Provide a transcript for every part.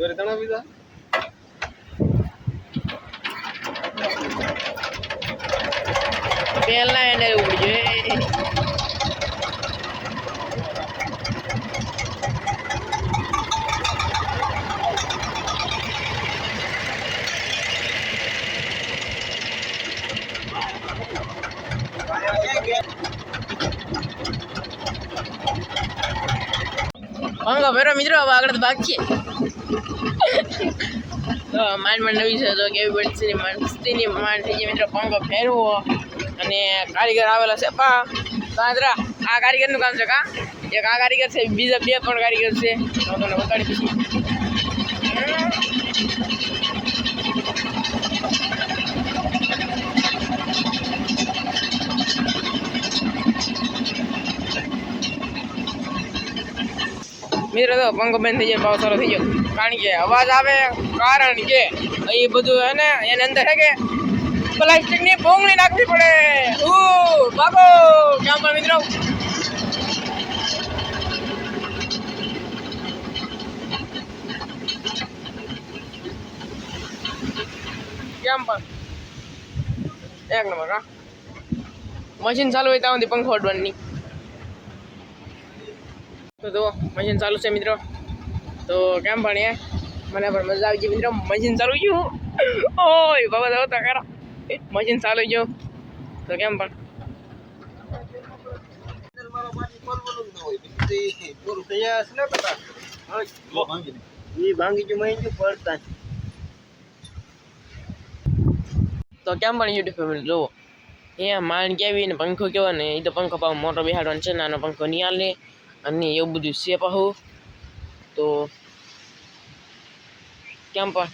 દોરી તણાવી દા પહેલા એને ઉડી જોઈએ ફેરો મિત્રો હવે આગળ છે તો માંડ માંડ નવી છે, તો કેવી પડશે મસ્તીની માંડ થઈ ગઈ, મિત્રો, પંખો ફેરવો અને કારીગર આવેલા છે, પા કાંદરા આ કારીગરનું કામ છે, કા? એક આ કારીગર છે, બીજા બે પણ કારીગર છે. તો તમને બતાડી પછી મિત્રો, તો પંખો બંધ થઈ જાય ભાવ સારો થઈ ગયો. કારણ કે અવાજ આવે, કારણ કે એ બધું હે ને એની અંદર હે કે પ્લાસ્ટિકની ભોંગણી નાખવી પડે. હું બાબો, કેમ પણ મિત્રો? કેમ પણ? એક નંબર, હા. મશીન ચાલુ હોય ત્યાં સુધી પંખો અડવાની નહીં તો જુઓ, મશીન ચાલુ છે મિત્રો. તો કેમ પણ એ મને પણ મજા આવી ગઈ. મિત્રો મશીન ચાલુ ગયું. ઓય બાબા જાવ તો ખરા. મશીન ચાલુ ગયું. તો કેમ પણ? તો કેમ પણ યુટ્યુબ ફેમિલી જુઓ. અહીંયા માંડ કેવી ને પંખો કેવો ને એ તો પંખો પાછો મોટો બિહાડવાનો છે નાનો પંખો નહીં હાલે અને એવું બધું છે પાહું તો કેમ પણ?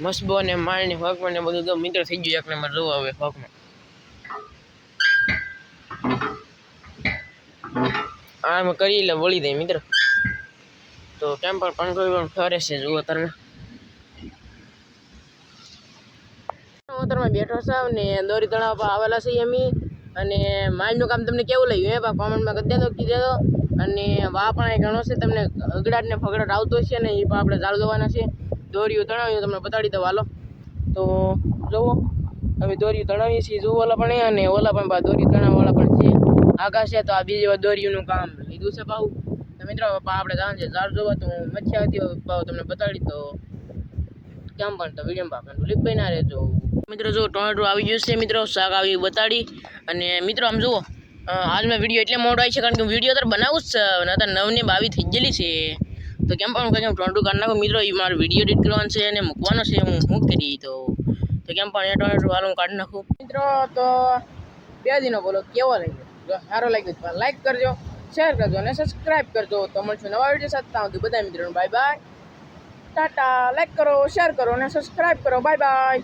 મસ્બો ને માળ ને હકમાં ને બધું મિત્ર થઈ ગયું એક નંબર. જોવો હવે હકમાં આમ કરી એટલે વળી દે મિત્ર. તો કેમ પણ પંખો પણ ફરે છે જુઓ તમે ઉતરમાં બેઠો સાવ ને દોરી તળાવ પર આવેલા છે એમી અને માલનું કામ તમને કેવું લાગ્યું? એ બા કોમેન્ટમાં કરી દેજો કીધે અને વા પણ એ ઘણો છે, તમને અગડાટ ને ફગડાટ આવતો છે ને એ પણ આપણે ઝાડ દોવાના છે. દોરીઓ તણાવ્યું તમને બતાડી દઉં, હાલો. તો જુઓ, અમે દોરીઓ તણાવીએ છીએ, જુઓ ઓલા પણ અને ઓલા પણ દોરી તણાવવાળા પણ છે. આકાશ છે તો આ બીજી વાર દોરીયુંનું કામ લીધું છે ભાવ તો મિત્રો આપણે જાણ છે ઝાડ જોવા, તો મચ્છી આવતી ભાવ તમને બતાડી, તો કેમ પણ તો વીડિયો ભાગ ક્લિક ભાઈ ના રહેજો. મિત્રો જો ટોમેટો આવી ગયું છે, મિત્રો, શાક આવી બતાડી. અને મિત્રો, આમ જુઓ આજ મેં વીડિયો એટલે મોડો આવી છે, કારણ કે વીડિયો તો બનાવું જ છે અત્યારે નવ ને બાવી થઈ ગયેલી છે. તો કેમ પણ કંઈ ટોમેટો કાઢી નાખું. મિત્રો એ મારો વીડિયો એડિટ કરવાનો છે, અને મૂકવાનો છે, હું હું કરી તો? તો કેમ પણ એ ટોમેટો હાલ હું કાઢી નાખું. મિત્રો, તો બે દિનો બોલો, કેવો લાગ્યો? જો, સારો લાગ્યો તો લાઈક કરજો શેર કરજો, અને સબસ્ક્રાઈબ કરજો. તો મળશું નવા વીડિયો સાથે. ત્યાં સુધી બધા મિત્રો બાય બાય ટાટા લાઈક કરો શેર કરો, અને સબસ્ક્રાઈબ કરો. Bye bye